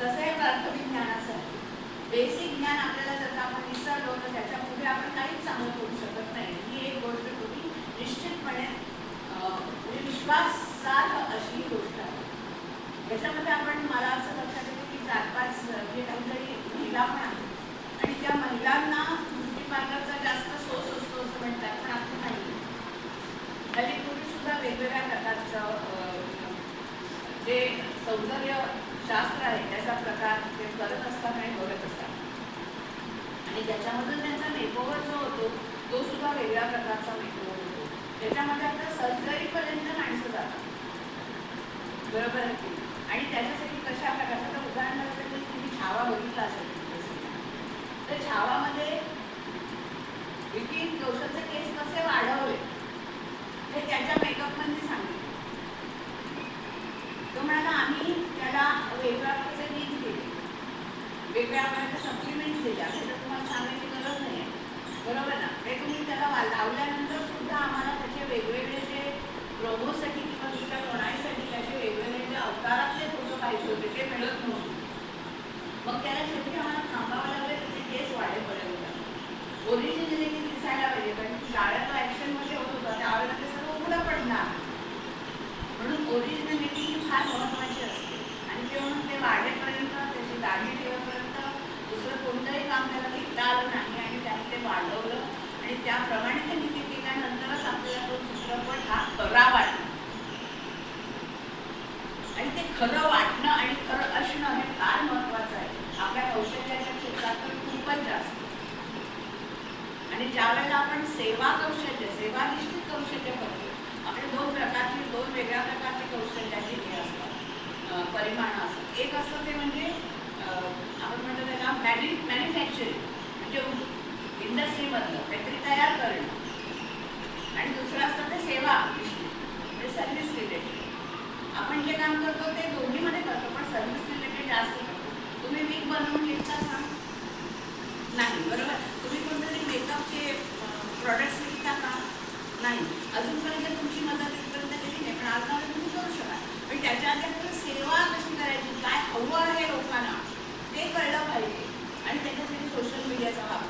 तसं आहे अर्थविज्ञानासाठी बेसिक ज्ञान आपल्याला जर आपण विसरलो तर त्याच्या आपण काहीच चांगलं करू शकत नाही. ही एक गोष्ट तुम्ही निश्चितपणे म्हणजे विश्वासार्ह अशी गोष्ट आहे. याच्यामध्ये आपण मला असं लक्षात येतं की चार पाच जे काहीतरी महिला पण आहेत आणि त्या महिलांना पार्लरचा जास्त सोस असतो असं म्हणतात पण असं नाही. दलित सुद्धा वेगवेगळ्या प्रकारचं जे सौंदर्य शास्त्र आहे त्याचा प्रकार ते करत असतात आणि बघत असतात. आणि त्याच्यामधून त्यांचा मेकओव्हर जो होतो तो सुद्धा वेगळ्या प्रकारचा मेकओव्हर होतो. त्याच्यामध्ये आता सर्जरीपर्यंत माणसं जातात. बरोबर आहे की आणि त्याच्यासाठी कशा प्रकारचा? तर उदाहरणार्थ जर तुम्ही छावा बघितला असेल तर छावामध्ये विकी कौशलचे केस कसे वाढवले हे त्याच्या मेकअपमध्ये सांगितलं तो म्हणाला आम्ही त्याला वेगळ्या प्रकारचे नीट केले वेगळ्या प्रकारचे सप्लिमेंट्स दिले असे तर तुम्हाला सांगायची गरज नाही आहे बरोबर ना ते तुम्ही त्याला वा- लावल्यानंतर सुद्धा आम्हाला त्याचे वेगवेगळे जे प्रोमोसाठी किंवा दुसऱ्या कोणासाठी त्याचे वेगवेगळे जे अवतारातले फोटो पाहिजे होते ते मिळत नव्हते मग त्याला शेवटी आम्हाला थांबावं लागलं त्याचे केस वाढेपर्यंत ओरिजिनॅलिटी दिसायला पाहिजे कारण शाळेत ॲक्शनमध्ये होत होता त्यावेळेला ते सर्व उघडं पडणार. म्हणून ओरिजिनॅलिटी ही फार महत्त्वाची असते. आणि ते म्हणून ते वाढेपर्यंत त्याची दाढी ठेवेपर्यंत दुसरं कोणतंही काम त्याला घेता आलं नाही आणि त्याने ते वाढवलं. आणि त्याप्रमाणे त्यांनी ते केल्यानंतरच आपल्याला तो चित्रपट हा खरा वाटला. आणि ते खरं वाटणं आणि खरं असणं हे फार महत्त्वाचं आणि ज्या वेळेला आपण सेवा कौशल्य सेवानिष्ठ कौशल्य करतो आपण दोन प्रकारची दोन वेगळ्या प्रकारची कौशल्याची हे असतात. परिमाण असतात एक असतं ते म्हणजे आपण म्हणतो त्याला मॅनि मॅन्युफॅक्चरिंग म्हणजे इंडस्ट्रीमधलं काहीतरी तयार करणं. आणि दुसरं असतं ते सेवा म्हणजे सर्व्हिस रिलेटेड आपण जे काम करतो ते दोन्हीमध्ये करतो पण सर्व्हिस रिलेटेड जास्त करतो. तुम्ही वीक बनवून अजूनपर्यंत तुमची मदत इथपर्यंत केली नाही पण आज तुम्ही करू शकाल पण त्याच्या आधी आपण सेवा कशी करायची काय हवं आहे लोकांना ते कळलं पाहिजे. आणि त्याच्यासाठी सोशल मीडियाचा वापर